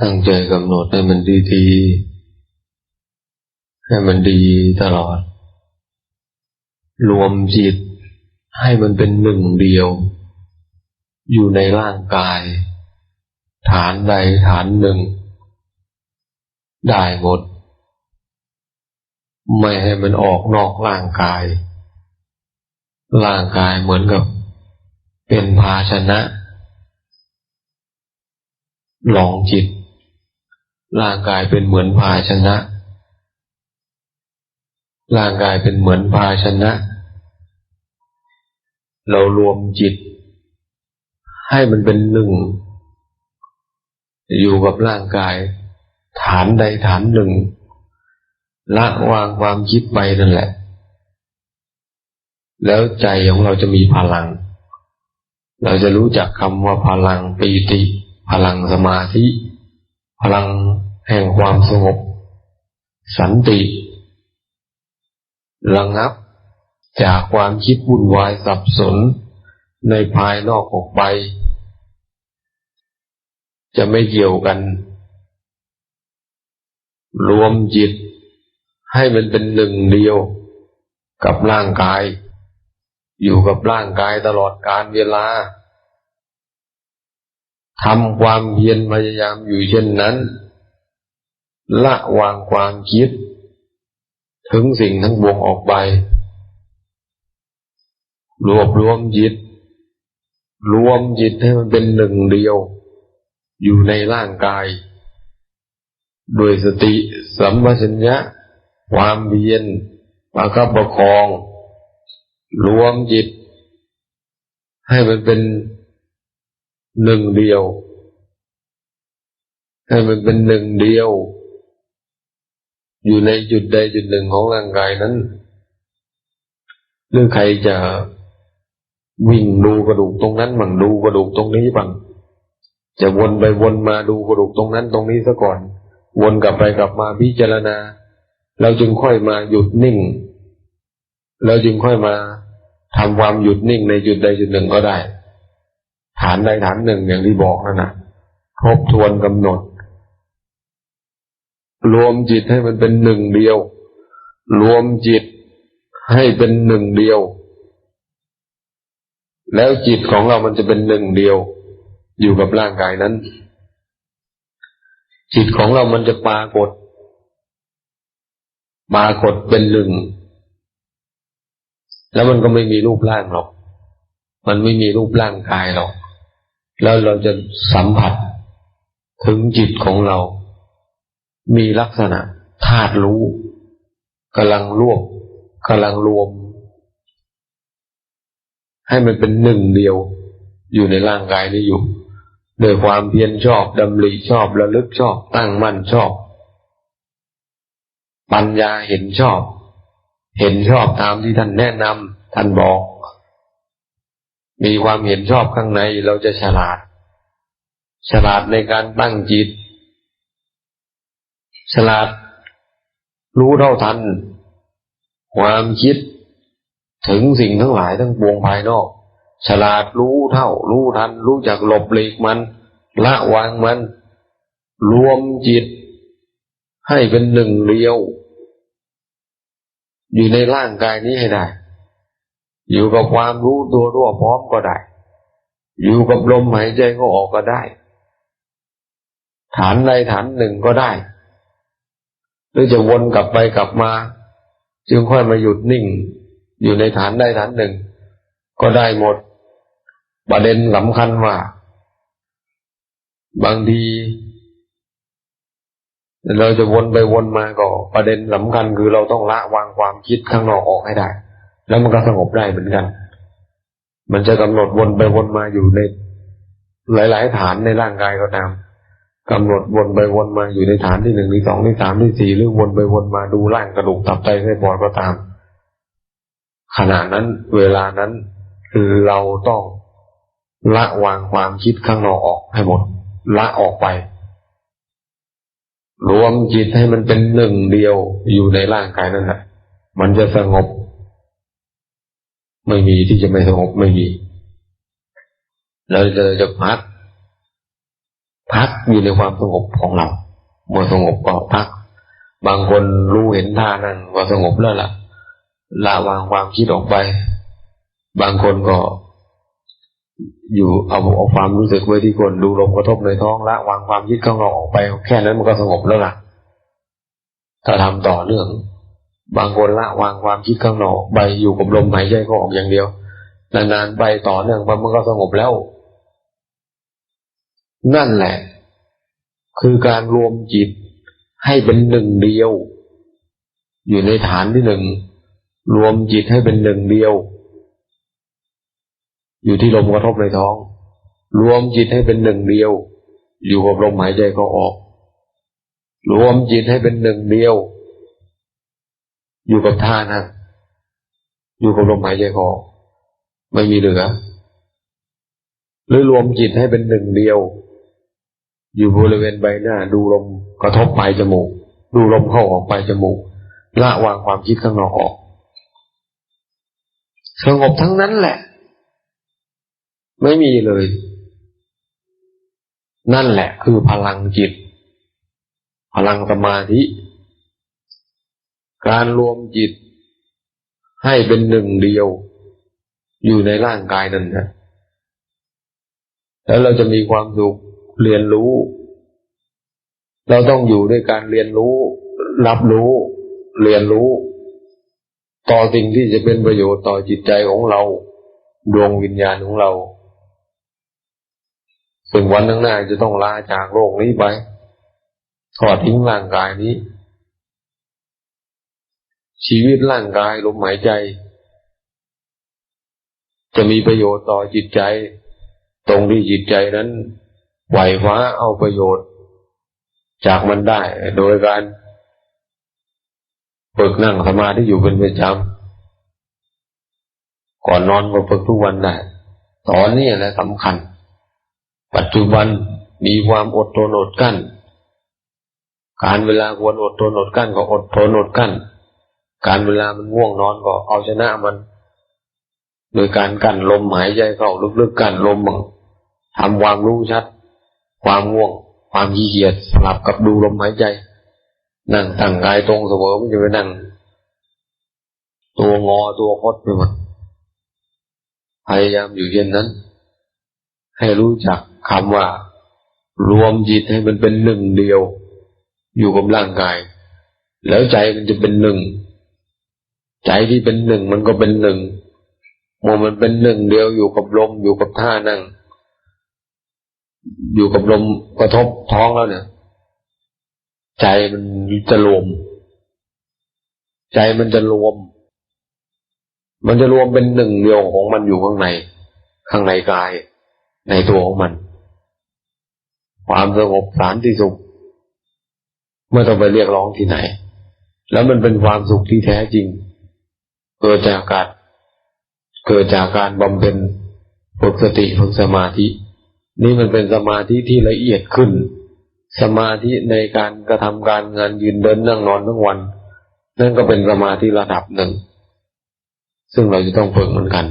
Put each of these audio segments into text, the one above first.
ตั้งใจกำหนดให้มันดีๆ ให้มันดีตลอด รวมจิตให้มันเป็นหนึ่งเดียว อยู่ในร่างกาย ฐานใดฐานหนึ่ง ได้หมด ไม่ให้มันออกนอกร่างกาย ร่างกายเหมือนกับ เป็นภาชนะลองจิต ร่างกายเป็นเหมือนภาชนะ ร่างกายเป็นเหมือนภาชนะ เรารวมจิต ให้มันเป็นหนึ่ง อยู่กับร่างกาย ฐานใดฐานหนึ่ง ละวางความคิดไปนั่นแหละ แล้วใจของเราจะมีพลัง เราจะรู้จักคำว่าพลังปีติ พลังสมาธิพลัง แห่งความสงบ สันติ ระงับจากความคิดวุ่นวายสับสนในภายนอกออกไป จะไม่เกี่ยวกัน รวมจิต ให้มันเป็นหนึ่งเดียวกับร่างกาย อยู่กับร่างกายตลอดการเวลาทำความเพียรพยายามอยู่เช่นนั้น ละวางความคิด ถึงสิ่งทั้งบวงออกไป รวบรวมจิต รวมจิตให้มันเป็นหนึ่งเดียว อยู่ในร่างกาย โดยสติสัมปชัญญะ ความเพียรประคับประคอง รวมจิต ให้มันเป็นหนึ่งเดียว ให้มันเป็นหนึ่งเดียว อยู่ในจุดใดจุดหนึ่งของร่างกายนั้นหรือใครจะวิ่งดูกระดูกตรงนั้นบังดูกระดูกตรงนี้บังจะวนไปวนมาดูกระดูกตรงนั้นตรงนี้ซะก่อน วนกลับไปกลับมาพิจารณา เราจึงค่อยมาหยุดนิ่งแล้วจึงค่อยมาทำความหยุดนิ่งในจุดใดจุดหนึ่งก็ได้ ฐานใดฐานหนึ่งอย่างที่บอกนั่นนะทบทวนกำหนด รวมจิตให้มันเป็นหนึ่งเดียว รวมจิตให้เป็นหนึ่งเดียว แล้วจิตของเรามันจะเป็นหนึ่งเดียว อยู่กับร่างกายนั้น จิตของเรามันจะปรากฏปรากฏเป็นหนึ่ง แล้วมันก็ไม่มีรูปร่างหรอก มันไม่มีรูปร่างกายหรอก แล้วเราจะสัมผัสถึงจิตของเรา มีลักษณะธาตุรู้กำลังรวบกำลังรวม ให้มันเป็นหนึ่งเดียวอยู่ในร่างกายนี้อยู่โดยความเพียรชอบดำริชอบระลึกชอบ ตั้งมั่นชอบ ปัญญาเห็นชอบ เห็นชอบตามที่ท่านแนะนำท่านบอก มีความเห็นชอบข้างในเราจะฉลาด ฉลาดในการตั้งจิต ฉลาด รู้เท่าทัน ความคิดถึงสิ่งทั้งหลายทั้งปวงภายนอก ฉลาดรู้เท่า รู้ทัน รู้จักหลบหลีกมัน ละวางมัน รวมจิต ให้เป็นหนึ่งเดียว อยู่ในร่างกายนี้ให้ได้ อยู่กับความรู้ตัวรั่วพร้อมก็ได้ อยู่กับลมหายใจก็ออกก็ได้ ฐานใดฐานหนึ่งก็ได้ หรือจะวนกลับไปกลับมา จึงค่อยมาหยุดนิ่ง อยู่ในฐานใดฐานหนึ่ง ก็ได้หมด ประเด็นสำคัญว่า บางที เราจะวนไปวนมาก็ประเด็นสำคัญคือเราต้องละวางความคิดข้างนอกออกให้ได้ แล้วมันก็สงบได้เหมือนกัน มันจะกำหนดวนไปวนมาอยู่ในหลาย ๆ ฐานในร่างกายก็ตาม กำหนดวนไปวนมาอยู่ในฐานที่หนึ่งที่สองที่สามที่สี่หรือวนไปวนมาดูร่างกระดูกตับไตไส้ปอดก็ตาม ขณะนั้นเวลานั้นคือเราต้องละวางความคิดข้างนอกออกให้หมด ละออกไป รวมจิตให้มันเป็นหนึ่งเดียวอยู่ในร่างกายนั่นแหละมันจะสงบ ไม่มีที่จะไม่สงบไม่มีเราจะจะพัก พักอยู่ในความสงบของเราเมื่อสงบก็พัก บางคนรู้เห็นท่านั่นก็สงบแล้วล่ะละวางความคิดออกไป บางคนก็ อยู่เอาเอาความรู้สึกไว้ที่คนดูลมกระทบในท้องละวางความคิดข้างนอกออกไป แค่นั้นมันก็สงบแล้วล่ะ ถ้าทำต่อเนื่อง บางคนละวางความคิดข้างนอกไปอยู่กับลมหายใจก็ออกอย่างเดียวนานๆไปต่อเนื่องมันก็สงบแล้ว นั่นแหละ คือการรวมจิตให้เป็นหนึ่งเดียว อยู่ในฐานที่หนึ่ง รวมจิตให้เป็นหนึ่งเดียว อยู่ที่ลมกระทบในท้อง รวมจิตให้เป็นหนึ่งเดียว อยู่กับลมหายใจเข้าออก รวมจิตให้เป็นหนึ่งเดียว อยู่กับท่านั่งอยู่กับลมหายใจเข้าออกไม่มีเหลือหรือรวมจิตให้เป็นหนึ่งเดียว อยู่บริเวณใบหน้า ดูลมกระทบปลายจมูก ดูลมเข้าออกปลายจมูกละวางความคิดข้างนอกออกสงบทั้งนั้นแหละ ไม่มีเลย นั่นแหละ คือพลังจิต พลังสมาธิ การรวมจิต ให้เป็นหนึ่งเดียว อยู่ในร่างกายนั่นนะแล้วเราจะมีความสุข เรียนรู้ เราต้องอยู่ด้วยการเรียนรู้ รับรู้ เรียนรู้ ต่อสิ่งที่จะเป็นประโยชน์ต่อจิตใจของเรา ดวงวิญญาณของเราซึ่งวันข้างหน้าจะต้องลาจากโลกนี้ไปถอดทิ้งร่างกายนี้ ชีวิตร่างกายลมหายใจ จะมีประโยชน์ต่อจิตใจ ตรงที่จิตใจนั้น ไหวฟ้าเอาประโยชน์ จากมันได้ โดยการฝึกนั่งสมาธิอยู่เป็นประจำก่อนนอนก็ฝึกทุกวันได้ตอนนี้แหละสำคัญ ปัจจุบันมีความอดทนอดกั้น การเวลาควรอดทนอดกั้นก็อดทนอดกั้น การเวลามันง่วงนอนก็เอาชนะมัน โดยการกั้นลมหายใจเข้าลึกๆกั้นลมทำความรู้ชัด ความง่วง ความขี้เกียจสลับกับดูลมหายใจ นั่งตั้งกายตรงเสมอไม่จะไปนั่ง ตัวงอตัวคดไปหมดพยายามอยู่เช่นนั้น ให้รู้จักคำว่า รวมจิตให้มันเป็นหนึ่งเดียว อยู่กับร่างกาย แล้วใจมันจะเป็นหนึ่ง ใจที่เป็นหนึ่งมันก็เป็นหนึ่งมื่อมันเป็นหนึ่งเดียวอยู่กับลมอยู่กับท่านั่ง อยู่กับลมกระทบท้องแล้วเนี่ย ใจมันจะรวม ใจมันจะรวม มันจะรวมเป็นหนึ่งเดียวของมันอยู่ข้างใน ข้างในกาย ในตัวของมัน ความสงบสารที่สุขเมื่อต้องไปเรียกร้องที่ไหน แล้วมันเป็นความสุขที่แท้จริง เกิดจากการเกิดจากการบำเพ็ญฝึกสติฝึกสมาธิ นี่มันเป็นสมาธิที่ละเอียดขึ้น สมาธิในการกระทำการงานยืนเดินนั่งนอนทั้งวัน นั่นก็เป็นสมาธิระดับหนึ่ง ซึ่งเราจะต้องฝึกเหมือนกัน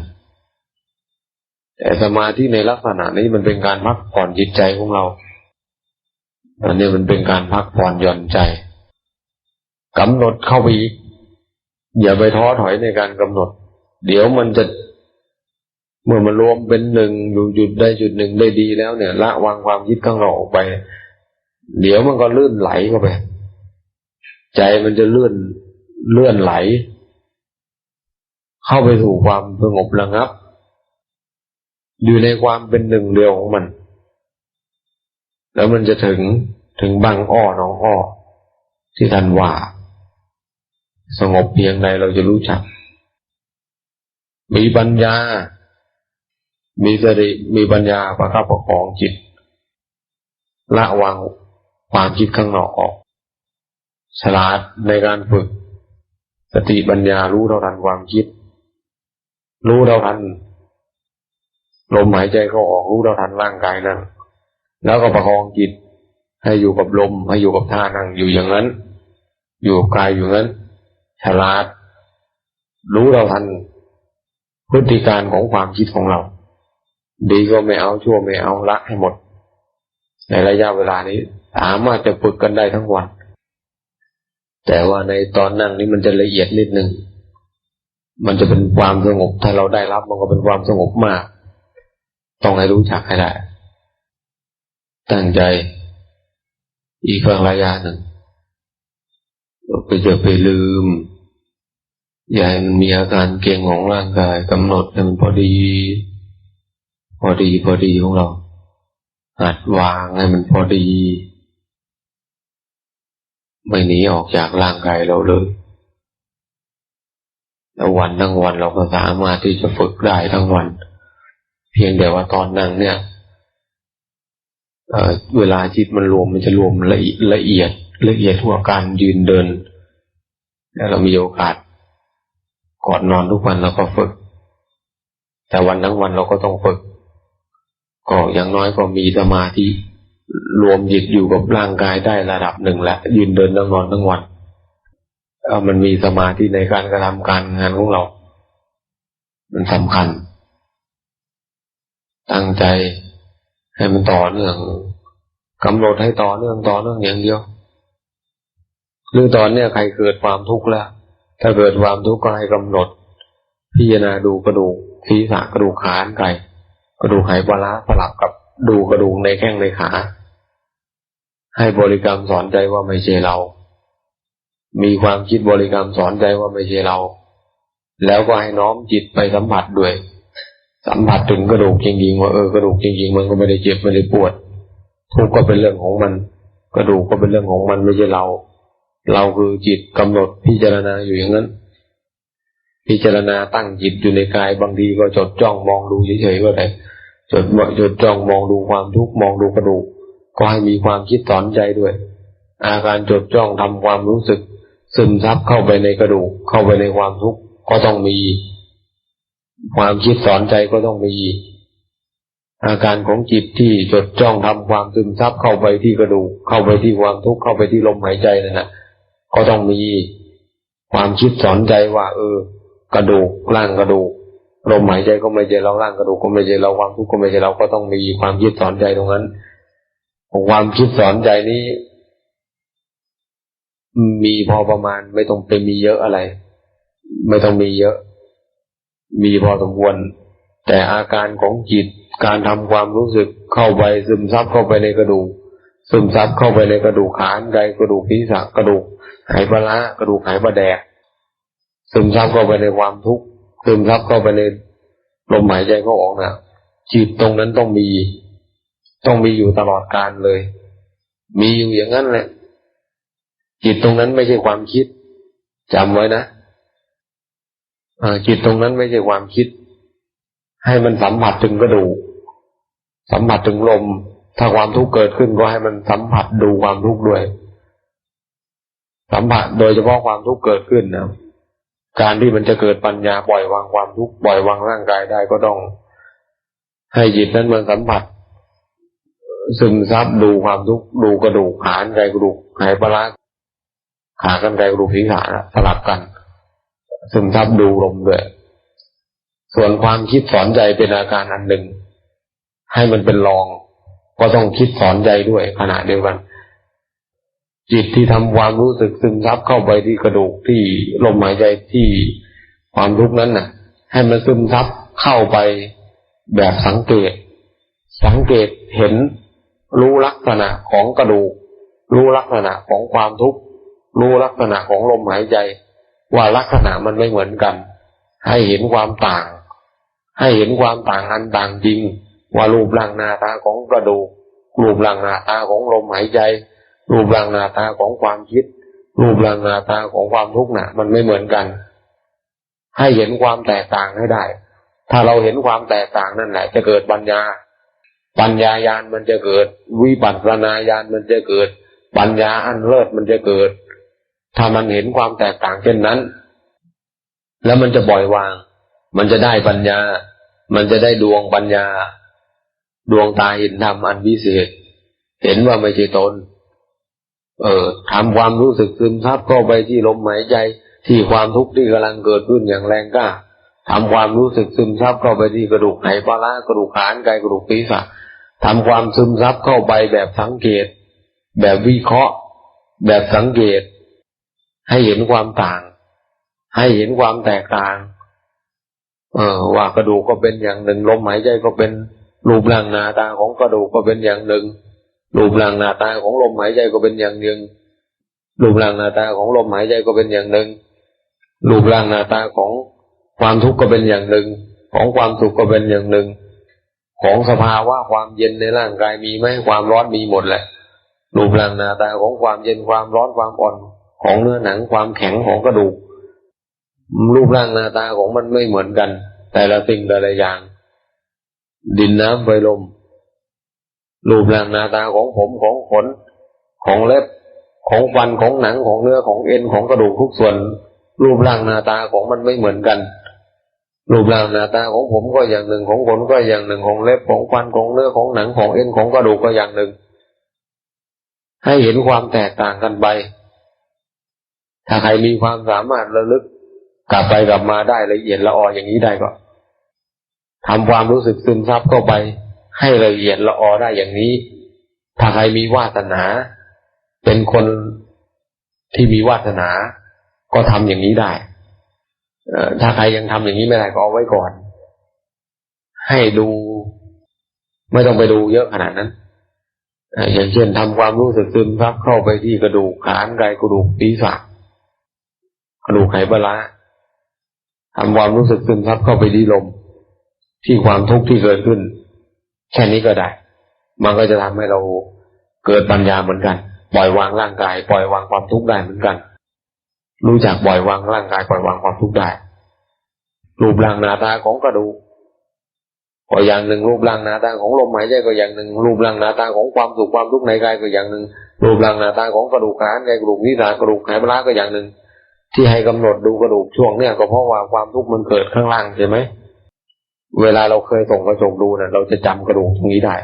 แต่สมาธิในลักษณะนี้มันเป็นการพักผ่อนจิตใจของเรา อันนี้มันเป็นการพักผ่อนหย่อนใจกำหนดเข้าไปอีกอย่าไปท้อถอยในการกำหนด เดี๋ยวมันจะ เมื่อมันรวมเป็นหนึ่งอยู่จุดได้จุดหนึ่งได้ดีแล้วเนี่ย ละวางความคิดข้างนอกออกไป เดี๋ยวมันก็ลื่นไหลเข้าไป ใจมันจะเลื่อนเลื่อนไหล เข้าไปสู่ความสงบระงับ อยู่ในความเป็นหนึ่งเดียวของมัน แล้วมันจะถึงถึงบางอ้อน้องอ้อ ที่ท่านว่า สงบเพียงใดเราจะรู้จัก มีปัญญา มีสติมีปัญญาประคับประคองจิต ละวางความคิดข้างนอกออก ฉลาดในการฝึก สติปัญญารู้เท่าทันความคิด รู้เท่าทันลมหายใจเข้าออกรู้เท่าทันร่างกายนั่งแล้วก็ประคองจิต ให้อยู่กับลม ให้อยู่กับท่านั่งอยู่อย่างนั้น อยู่กับกายอยู่นั้น ฉลาด รู้เท่าทันพฤติการของความคิดของเรา ดีก็ไม่เอาชั่วไม่เอาละให้หมด ในระยะเวลานี้สามารถจะฝึกกันได้ทั้งวัน แต่ว่าในตอนนั่งนี้มันจะละเอียดนิดนึงมันจะเป็นความสงบ ถ้าเราได้รับมันก็เป็นความสงบมาก ต้องให้รู้จักให้ได้ ตั้งใจ อีกครั้งระยะหนึ่งเราไปจะไปลืม อย่าให้มันมีอาการเก่งของร่างกายกำหนดให้มันพอดี พอดีพอดีของเราหัดวางให้มันพอดี ไม่หนีออกจากร่างกายเราเลยแล้ววันทั้งวันเราก็สามารถที่จะฝึกได้ทั้งวัน เพียงแต่ว่าตอนนั่งเนี่ยเวลาจิตมันรวมมันจะรวมละละเอียดละเอียดทั่วการยืนเดิน แล้วเรามีโอกาสก่อนนอนทุกวันเราก็ฝึก แต่วันทั้งวันเราก็ต้องฝึก ก็อย่างน้อยก็มีสมาธิรวมจิตอยู่กับร่างกายได้ระดับหนึ่งแล้วยืนเดินนั่งนอนทั้งวันมันมีสมาธิในการกระทำการงานของเรา มันสำคัญ ตั้งใจให้มันต่อเนื่องกำหนดให้ต่อเนื่องต่อเนื่องอย่างเดียวเรื่องตอนเนี้ยใครเกิดความทุกข์แล้วถ้าเกิดความทุกข์ก็ให้กำหนด พิจารณาดูกระดูกศีรษะกระดูกขานไก่ กระดูกไหปลาสลับกับดูกระดูกในแข้งในขา ให้บริกรรมสอนใจว่าไม่ใช่เรา มีความคิดบริกรรมสอนใจว่าไม่ใช่เรา แล้วก็ให้น้อมจิตไปสัมผัสด้วย สัมผัสถึงกระดูกจริงๆว่าเออกระดูกจริงๆ มันก็ไม่ได้เจ็บไม่ได้ปวด ทุกข์ก็เป็นเรื่องของมัน กระดูกก็เป็นเรื่องของมันไม่ใช่เรา เราคือจิตกำหนดพิจารณาอยู่อย่างนั้น พิจารณาตั้งจิตอยู่ในกายบางทีก็จดจ้องมองดูเฉยๆก็ได้จดจดจ้องมองดูความทุกข์มองดูกระดูกก็ให้มีความคิดสอนใจด้วย อาการจดจ้องทำความรู้สึก ซึมซับเข้าไปในกระดูก เข้าไปในความทุกข์ก็ต้องมี ความคิดสอนใจก็ต้องมี อาการของจิตที่จดจ้องทำความซึมซับเข้าไปที่กระดูก เข้าไปที่ความทุกข์เข้าไปที่ลมหายใจนั่นแหละก็ต้องมีความคิดสอนใจว่า เออ กระดูกร่างกระดูกลมหายใจก็ไม่ใช่เราร่างกระดูกก็ไม่ใช่เราความทุกข์ก็ไม่ใช่เราก็ต้องมีความคิดสอนใจตรงนั้นความคิดสอนใจนี้ มีพอประมาณไม่ต้องไปมีเยอะอะไร ไม่ต้องมีเยอะ มีพอสมควร แต่อาการของจิตการทำความรู้สึกเข้าไปซึมซับเข้าไปในกระดูกซึมซับเข้าไปในกระดูกขานไกกระดูกศีรษะกระดูกไหปลากระดูกไหปลาแดก ซึมซับเข้าไปในความทุกข์ซึมซับเข้าไปในลมหายใจเขาออกนะจิตตรงนั้นต้องมี ต้องมีอยู่ตลอดการเลย มีอยู่อย่างนั้นแหละ จิตตรงนั้นไม่ใช่ความคิดจำไว้นะจิตตรงนั้นไม่ใช่ความคิด ให้มันสัมผัสถึงกระดูกสัมผัสถึงลม ถ้าความทุกข์เกิดขึ้นก็ให้มันสัมผัสดูความทุกข์ด้วย สัมผัสโดยเฉพาะความทุกข์เกิดขึ้นนะ การที่มันจะเกิดปัญญาปล่อยวางความทุกข์ปล่อยวางร่างกายได้ก็ต้อง ให้จิตนั้นมันสัมผัสซึมซับดูความทุกข์ดูกระดูกขานไกกระดูกหายปลาขากันไกกระดูกผีขาสลับกัน ซึมซับดูลมด้วยส่วนความคิดสอนใจเป็นอาการอันหนึ่ง ให้มันเป็นรอง ก็ต้องคิดสอนใจด้วยขณะเดียวกัน จิตที่ทำความรู้สึกซึมซับเข้าไปที่กระดูกที่ลมหายใจที่ความทุกข์นั้นน่ะ ให้มันซึมซับเข้าไปแบบสังเกต สังเกตเห็นรู้ลักษณะของกระดูก รู้ลักษณะของความทุกข์รู้ลักษณะของลมหายใจ ว่าลักษณะมันไม่เหมือนกัน ให้เห็นความต่าง ให้เห็นความต่างอันต่างจริง ว่ารูปร่างหน้าตาของกระดูกรูปร่างหน้าตาของลมหายใจ รูปร่างหน้าตาของความคิด รูปร่างหน้าตาของความทุกข์น่ะ มันไม่เหมือนกัน ให้เห็นความแตกต่างให้ได้ ถ้าเราเห็นความแตกต่างนั่นแหละ จะเกิดปัญญา ปัญญายานมันจะเกิด วิปัสสนาญาณมันจะเกิด ปัญญาอันเลิศมันจะเกิด ถ้ามันเห็นความแตกต่างเช่นนั้น แล้วมันจะปล่อยวาง มันจะได้ปัญญา มันจะได้ดวงปัญญา ดวงตาเห็นธรรมอันวิเศษ เห็นว่าไม่ใช่ตน เอ่อทำความรู้สึกซึมซับเข้าไปที่ลมหายใจ ที่ความทุกข์ที่กำลังเกิดขึ้นอย่างแรงกล้าทำความรู้สึกซึมซับเข้าไปที่กระดูกไหปลาร้ากระดูกขานกกระดูกศีรษะทำความซึมซับเข้าไปแบบสังเกต แบบวิเคราะห์ แบบสังเกต ให้เห็นความต่าง ให้เห็นความแตกต่าง เออว่ากระดูกก็เป็นอย่างหนึ่งลมหายใจก็เป็นรูปร่างหน้าตาของกระดูกก็เป็นอย่างหนึ่ง รูปร่างหน้าตาของลมหายใจก็เป็นอย่างหนึ่งรูปร่างหน้าตาของลมหายใจก็เป็นอย่างหนึ่งรูปร่างหน้าตาของความทุกข์ก็เป็นอย่างหนึ่ง ของความสุขก็เป็นอย่างหนึ่ง ของสภาวะความเย็นในร่างกายมีไหมความร้อนมีหมดแหละรูปร่างหน้าตาของความเย็นความร้อนความอ่อน ของเนื้อหนังความแข็งของกระดูก รูปร่างหน้าตาของมันไม่เหมือนกัน แต่ละสิ่งแต่ละอย่าง ดินน้ำไฟลม รูปร่างหน้าตาของผมของขนของเล็บของฟันของหนังของเนื้อของเอ็นของกระดูกทุกส่วน รูปร่างหน้าตาของมันไม่เหมือนกัน รูปร่างหน้าตาของผมก็อย่างหนึ่งของขนก็อย่างหนึ่งของเล็บของฟันของเนื้อของหนังของเอ็นของกระดูกก็อย่างหนึ่ง ให้เห็นความแตกต่างกันไป ถ้าใครมีความสามารถระลึกกลับไปกลับมาได้ละเอียดละอออย่างนี้ได้ก็ทำความรู้สึกซึมซับเข้าไป ให้ละเอียดละออได้อย่างนี้ ถ้าใครมีวาสนา เป็นคนที่มีวาสนา ก็ทำอย่างนี้ได้ถ้าใครยังทำอย่างนี้ไม่ได้ก็เอาไว้ก่อน ให้ดู ไม่ต้องไปดูเยอะขนาดนั้นอย่างเช่นทำความรู้สึกซึมซับเข้าไปที่กระดูกขานไกกระดูกศีรษะกระดูกไขปลาทำความรู้สึกซึมซับเข้าไปที่ลม ที่ความทุกข์ที่เกิดขึ้น แค่นี้ก็ได้ มันก็จะทำให้เราเกิดปัญญาเหมือนกัน ปล่อยวางร่างกาย ปล่อยวางความทุกข์ได้เหมือนกัน รู้จักปล่อยวางร่างกาย ปล่อยวางความทุกข์ได้ รูปร่างหน้าตาของกระดูกก็อย่างหนึ่งรูปร่างหน้าตาของลมหายใจก็อย่างหนึ่งรูปร่างหน้าตาของความสุขความทุกข์ในกายก็อย่างหนึ่งรูปร่างหน้าตาของกระดูกขานกระดูกนิสากระดูกไขปลาก็อย่างหนึ่ง ที่ให้กำหนดดูกระดูกช่วงเนี่ยก็เพราะว่าความทุกข์มันเกิดข้างล่างใช่ไหม เวลาเราเคยส่งกระจกดูเนี่ยเราจะจำกระดูกตรงนี้ได้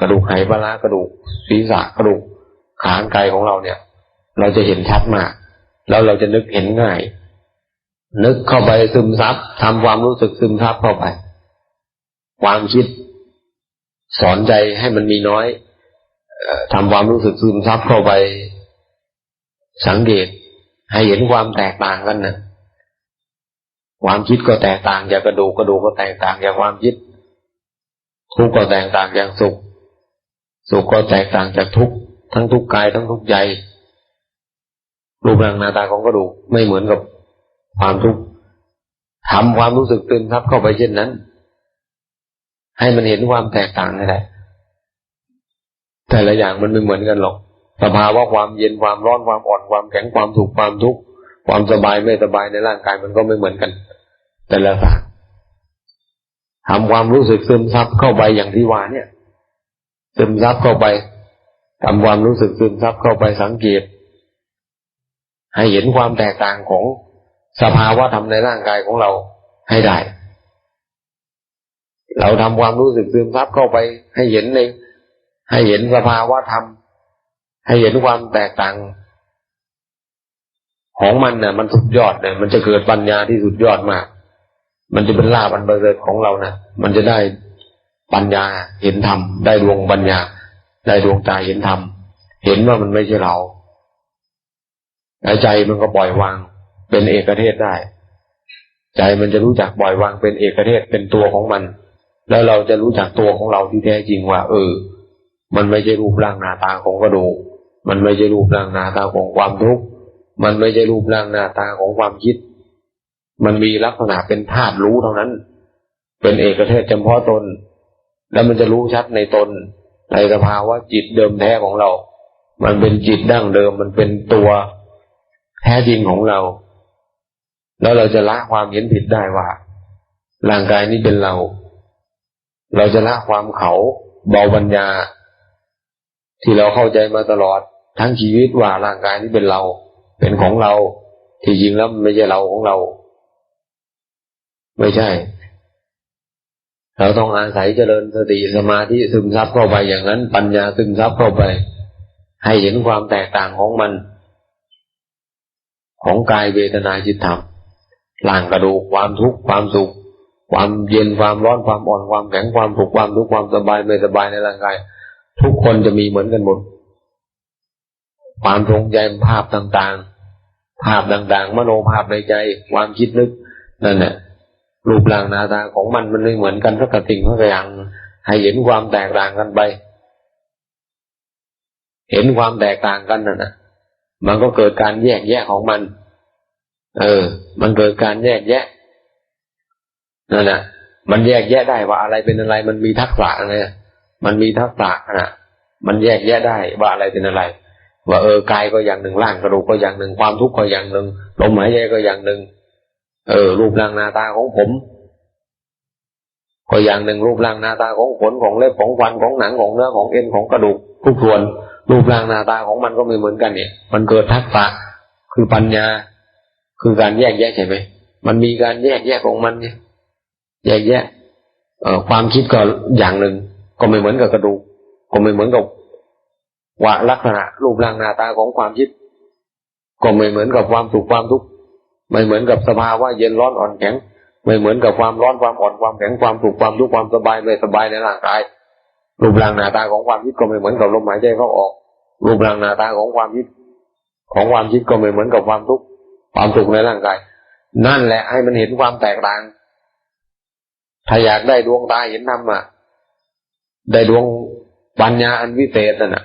กระดูกไขปลากระดูกศีรษะกระดูกขานไกของเราเนี่ย เราจะเห็นชัดมาก แล้วเราจะนึกเห็นง่าย นึกเข้าไปซึมซับทำความรู้สึกซึมซับเข้าไป ความคิด สอนใจให้มันมีน้อยทำความรู้สึกซึมซับเข้าไป สังเกตให้เห็นความแตกต่างกันนะ ความคิดก็แตกต่างจากกระดูกกระดูกก็แตกต่างจากความคิด ทุกข์ก็แตกต่างจากสุข สุขก็แตกต่างจากทุกข์ทั้งทุกข์กายทั้งทุกข์ใจรูปร่างหน้าตาของกระดูกไม่เหมือนกับความทุกข์ทำความรู้สึกตื่นทับเข้าไปเช่นนั้น ให้มันเห็นความแตกต่างนี่แหละแต่ละอย่างมันไม่เหมือนกันหรอกสภาวะความเย็นความร้อนความอ่อนความแข็งความสุขความทุกข์ความสบายไม่สบายในร่างกายมันก็ไม่เหมือนกัน แต่ละอย่างทำความรู้สึกซึมซับเข้าไปอย่างที่ว่าเนี่ย ซึมซับเข้าไปทำความรู้สึกซึมซับเข้าไปสังเกต ให้เห็นความแตกต่างของสภาวะธรรมในร่างกายของเราให้ได้ เราทำความรู้สึกซึมซับเข้าไป ให้เห็นในให้เห็นสภาวะธรรม ให้เห็นความแตกต่าง ของมันเนี่ยมันสุดยอดเนี่ยมันจะเกิดปัญญาที่สุดยอดมาก มันจะเป็นลาบันเบริฐของเรานะมันจะได้ปัญญาเห็นธรรมได้ดวงปัญญา ได้ดวงใจเห็นธรรมเห็นว่ามันไม่ใช่เราใจมันก็ปล่อยวางเป็นเอกเทศได้ ใจมันจะรู้จักปล่อยวางเป็นเอกเทศเป็นตัวของมัน แล้วเราจะรู้จักตัวของเราที่แท้จริงว่า เออ มันไม่ใช่รูปร่างหน้าตาของกระดูกมันไม่ใช่รูปร่างหน้าตาของความทุกข์มันไม่ใช่รูปร่างหน้าตาของความคิด มันมีลักษณะเป็นธาตุรู้เท่านั้น เป็นเอกเทศเฉพาะตน แล้วมันจะรู้ชัดในตน ในสภาวะจิตเดิมแท้ของเรา มันเป็นจิตดั้งเดิม มันเป็นตัวแท้จริงของเรา แล้วเราจะละความเห็นผิดได้ว่า ร่างกายนี้เป็นเรา เราจะละความเขาเบาบัญญา ที่เราเข้าใจมาตลอด ทั้งชีวิตว่าร่างกายนี้เป็นเรา เป็นของเรา ที่จริงแล้วไม่ใช่เราของเรา ไม่ใช่ เราต้องอาศัยเจริญสติสมาธิซึมซับเข้าไปอย่างนั้น ปัญญาซึมซับเข้าไป ให้เห็นความแตกต่างของมัน ของกายเวทนาจิตธรรมร่างกระดูกความทุกข์ความสุข ความเย็นความร้อนความอ่อนความแข็งความสุขความทุกข์ความสบายไม่สบายในร่างกาย ทุกคนจะมีเหมือนกันหมดความทรงจำภาพต่างๆ ภาพต่างๆ มโนภาพในใจ ความคิดนึกนั่นแหละ รูปร่างหน้าตาของมันมันไม่เหมือนกันสักสิ่งสักอย่างให้เห็นความแตกต่างกันไป เห็นความแตกต่างกันน่ะนะมันก็เกิดการแยกแยะของมัน เออ มันเกิดการแยกแยะนั่นแหละมันแยกแยะได้ว่าอะไรเป็นอะไร มันมีทักษะไงมันมีทักษะนะมันแยกแยะได้ว่าอะไรเป็นอะไร ว่าเออกายก็อย่างหนึ่งร่างกระดูกก็อย่างหนึ่งความทุกข์ก็อย่างหนึ่งลมหายใจก็อย่างหนึ่ง เออ รูปร่างหน้าตาของผม ก็อย่างหนึ่งรูปร่างหน้าตาของขนของเล็บของฟันของหนังของเนื้อของเอ็นของกระดูกทุกส่วน รูปร่างหน้าตาของมันก็ไม่เหมือนกันเนี่ย มันเกิดทักษะคือปัญญา คือการแยกแยะใช่ไหมมันมีการแยกแยะของมันเนี่ยแยกแยะเอ่อความคิดก็อย่างหนึ่ง ก็ไม่เหมือนกับกระดูก ก็ไม่เหมือนกับว่าลักษณะรูปร่างหน้าตาของความคิด ก็ไม่เหมือนกับความสุขความทุกข์ ไม่เหมือนกับสภาวะเย็นร้อนอ่อนแข็ง ไม่เหมือนกับความร้อนความอ่อนความแข็งความสุขความทุกข์ความสบายไม่สบายในร่างกาย รูปร่างหน้าตาของความคิดก็ไม่เหมือนกับลมหายใจเข้าออก รูปร่างหน้าตาของความคิด ของความคิดก็ไม่เหมือนกับความทุกข์ความสุขในร่างกาย นั่นแหละให้มันเห็นความแตกต่าง ถ้าอยากได้ดวงตาเห็นธรรมอะได้ดวงปัญญาอันวิเศษน่ะ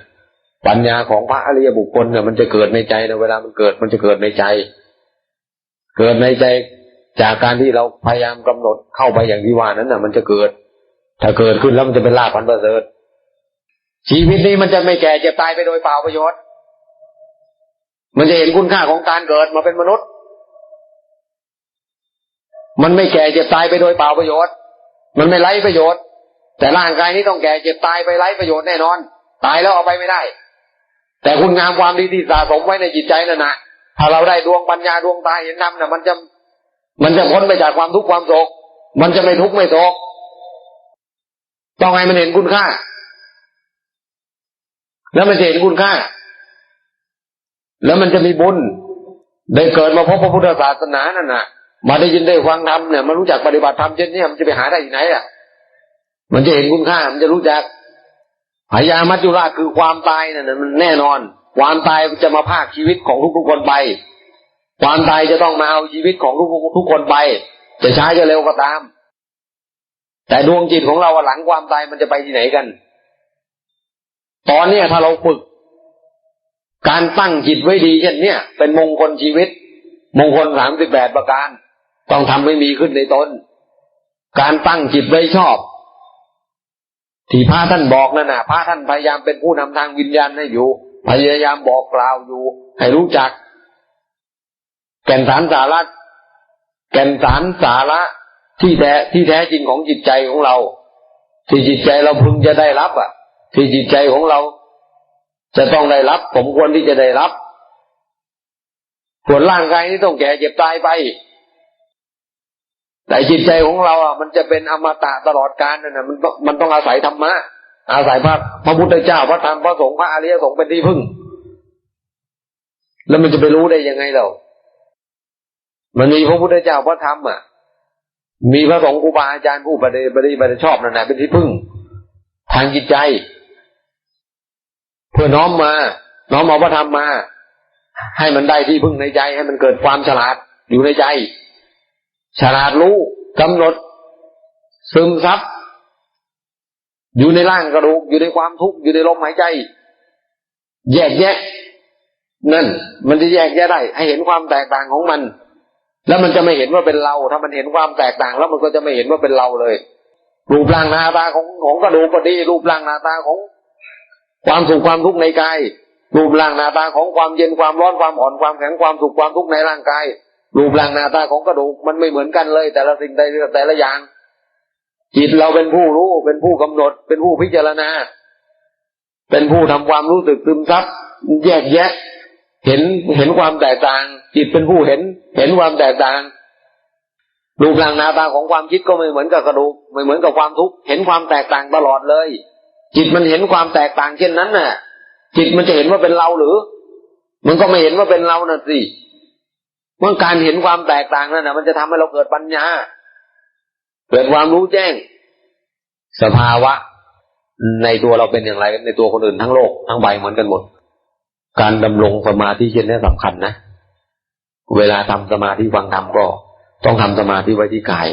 ปัญญาของพระอริยบุคคลเนี่ยมันจะเกิดในใจนะเวลามันเกิดมันจะเกิดในใจ เกิดในใจจากการที่เราพยายามกำหนดเข้าไปอย่างที่ว่านั้นน่ะ มันจะเกิด ถ้าเกิดขึ้นแล้วมันจะเป็นลาภพันประเสริฐชีวิตนี้มันจะไม่แก่เจ็บตายไปโดยเปล่าประโยชน์ มันจะเห็นคุณค่าของการเกิดมาเป็นมนุษย์ มันไม่แก่เจ็บตายไปโดยเปล่าประโยชน์ มันไม่ไร้ประโยชน์ แต่ร่างกายนี้ต้องแก่เจ็บตายไปไร้ประโยชน์แน่นอน ตายแล้วเอาไปไม่ได้ แต่คุณงามความดีที่สะสมไว้ในจิตใจนั่นนะ ถ้าเราได้ดวงปัญญาดวงตาเห็นธรรมน่ะมันจะมันจะพ้นไปจากความทุกข์ความโศก มันจะไม่ทุกข์ไม่โศก ต้องให้มันเห็นคุณค่า แล้วมันจะเห็นคุณค่า แล้วมันจะมีบุญ ได้เกิดมาพบพระพุทธศาสนานั่นน่ะ มาได้ยินได้ฟังธรรมเนี่ย มันรู้จักปฏิบัติธรรมเช่นนี้มันจะไปหาได้ที่ไหนอะ มันจะเห็นคุณค่า มันจะรู้จักพยามัจจุราชคือความตายนั่นมันแน่นอน ความตายจะมาภาคชีวิตของทุกๆคนไป ความตายจะต้องมาเอาชีวิตของทุกทุกคนไป จะช้าจะเร็วก็ตาม แต่ดวงจิตของเราหลังความตายมันจะไปที่ไหนกัน ตอนเนี้ยถ้าเราฝึก การตั้งจิตไว้ดีเช่นเนี้ยเป็นมงคลชีวิต มงคลสามสิบแปดประการ ต้องทำให้มีขึ้นในตนการตั้งจิตไว้ชอบที่พระท่านบอกนั่นนะพระท่านพยายามเป็นผู้นำทางวิญญาณให้อยู่ พยายามบอกกล่าวอยู่ ให้รู้จัก แก่นสารสาระแก่นสารสาระที่แท้ที่แท้จริงของจิตใจของเรา ที่จิตใจเราพึงจะได้รับอะ ที่จิตใจของเรา จะต้องได้รับ ผมควรที่จะได้รับส่วนร่างกายนี้ต้องแก่เจ็บตายไป แต่จิตใจของเราอะมันจะเป็นอมตะตลอดกาลนั่นนะมันต้องมันต้องอาศัยธรรมะ อาศัยพระพระพุทธเจ้าพระธรรมพระสงฆ์พระอริยสงฆ์เป็นที่พึ่ง แล้วมันจะไปรู้ได้ยังไงเรา มันมีพระพุทธเจ้าพระธรรมอะ มีพระสงฆ์ครูบาอาจารย์ผู้ปฏิบัติปฏิชอบนั่นแหละเป็นที่พึ่ง ทางจิตใจ เพื่อน้อมมา น้อมเอาพระธรรมมา ให้มันได้ที่พึ่งในใจ ให้มันเกิดความฉลาดอยู่ในใจ ฉลาดรู้กำหนด ซึมซับ อยู่ในร่างกระดูกอยู่ในความทุกข์อยู่ในลมหายใจ แยกแยะ นั่น มันจะแยกแยะได้ ให้เห็นความแตกต่างของมัน แล้วมันจะไม่เห็นว่าเป็นเรา ถ้ามันเห็นความแตกต่าง แล้วมันก็จะไม่เห็นว่าเป็นเราเลย รูปร่างหน้าตาของของกระดูกก็ดี รูปร่างหน้าตาของ ความสุขความทุกข์ในกาย รูปร่างหน้าตาของความเย็นความร้อนความอ่อนความแข็งความสุขความทุกข์ในร่างกาย รูปร่างหน้าตาของกระดูกมันไม่เหมือนกันเลย แต่ละสิ่งแต่ละอย่าง จิตเราเป็นผู้รู้ เป็นผู้กำหนด เป็นผู้พิจารณา เป็นผู้ทำความรู้สึกซึมซับแยกแยะ เห็นเห็นความแตกต่าง จิตเป็นผู้เห็น เห็นความแตกต่างรูปร่างหน้าตาของความคิดก็ไม่เหมือนกับกระดูกไม่เหมือนกับความทุกข์เห็นความแตกต่างตลอดเลย จิตมันเห็นความแตกต่างเช่นนั้นน่ะ จิตมันจะเห็นว่าเป็นเราหรือ มันก็ไม่เห็นว่าเป็นเราน่ะสิเมื่อการเห็นความแตกต่างนั่นนะมันจะทำให้เราเกิดปัญญา เกิดความรู้แจ้ง สภาวะ ในตัวเราเป็นอย่างไร ในตัวคนอื่นทั้งโลกทั้งใบเหมือนกันหมด การดำรงสมาธิเช่นนี้สำคัญนะ เวลาทำสมาธิฟังธรรมก็ ต้องทำสมาธิไว้ที่กาย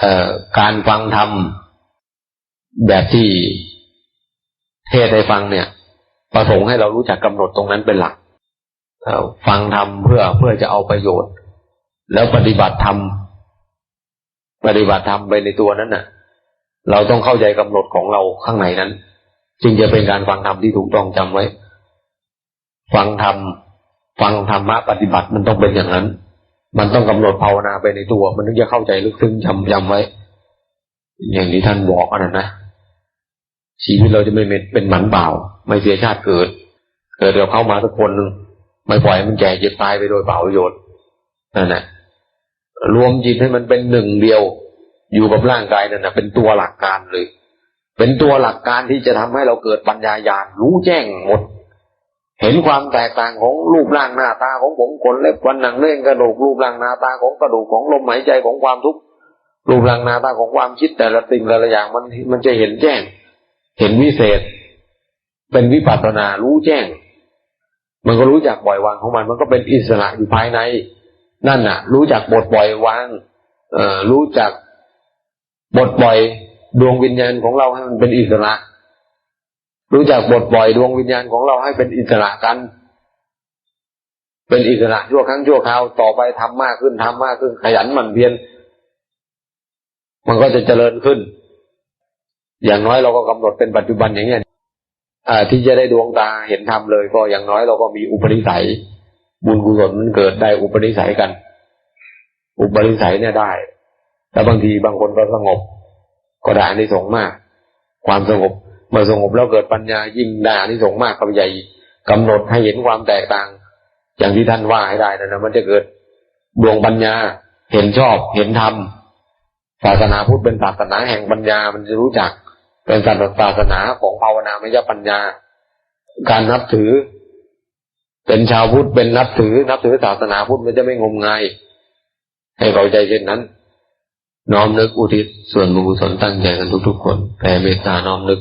เอ่อการฟังธรรมแบบที่เทศให้ฟังเนี่ย ประสงค์ให้เรารู้จักกำหนดตรงนั้นเป็นหลักฟังธรรมเพื่อเพื่อจะเอาประโยชน์ แล้วปฏิบัติธรรม ปฏิบัติธรรมไปในตัวนั้นน่ะ เราต้องเข้าใจกำหนดของเราข้างในนั้น จึงจะเป็นการฟังธรรมที่ถูกต้องจำไว้ ฟังธรรมฟังธรรมะปฏิบัติมันต้องเป็นอย่างนั้น มันต้องกำหนดภาวนาไปในตัว มันถึงจะเข้าใจลึกซึ้งจำจำไว้อย่างที่ท่านบอกอันนั้นนะชีวิตเราจะไม่เป็นหมันเปล่าไม่เสียชาติเกิด เกิดเราเข้ามาสักคนหนึ่งไม่ปล่อยมันแก่เจ็บตายไปโดยเปล่าประโยชน์นั่นแหละ รวมจิตให้มันเป็นหนึ่งเดียว อยู่กับร่างกายนั่นนะเป็นตัวหลักการเลย เป็นตัวหลักการที่จะทำให้เราเกิดปัญญาญาณรู้แจ้งหมด เห็นความแตกต่างของรูปร่างหน้าตาของผมขนเล็บฟันหนังเนื้อกระดูกรูปร่างหน้าตาของกระดูกของลมหายใจของความทุกข์รูปร่างหน้าตาของความคิดแต่ละสิ่งแต่ละอย่างมันมันจะเห็นแจ้ง เห็นวิเศษ เป็นวิปัสสนารู้แจ้ง มันก็รู้จักปล่อยวางของมัน มันก็เป็นอิสระอยู่ภายใน นั่นน่ะ รู้จักบทปล่อยวางเอ่อรู้จักบทปล่อยดวงวิญญาณของเราให้มันเป็นอิสระ รู้จักบทปล่อยดวงวิญญาณของเราให้เป็นอิสระกัน เป็นอิสระชั่วครั้งชั่วคราวต่อไปทำมากขึ้นทำมากขึ้นขยันหมั่นเพียรมันก็จะเจริญขึ้น อย่างน้อยเราก็กำหนดเป็นปัจจุบันอย่างเงี้ยอ่าที่จะได้ดวงตาเห็นธรรมเลย ก็อย่างน้อยเราก็มีอุปนิสัย บุญกุศลมันเกิดได้อุปนิสัยกัน อุปนิสัยเนี่ยได้แต่บางทีบางคนก็สงบ ก็ได้อานิสงส์มาก ความสงบเมื่อสงบแล้วเกิดปัญญายิ่งได้อานิสงส์มากเข้าไปใหญ่กำหนดให้เห็นความแตกต่าง อย่างที่ท่านว่าให้ได้นะนะมันจะเกิดดวงปัญญาเห็นชอบเห็นธรรมศาสนาพุทธเป็นศาสนาแห่งปัญญามันจะรู้จัก เป็นศาสนาของภาวนามยปัญญา การนับถือ เป็นชาวพุทธเป็นนับถือ นับถือศาสนาพุทธมันจะไม่งมงายให้เข้าใจเช่นนั้น น้อมนึกอุทิศส่วนบุญกุศลตั้งใจกันทุกๆคนแผ่เมตตาน้อมนึก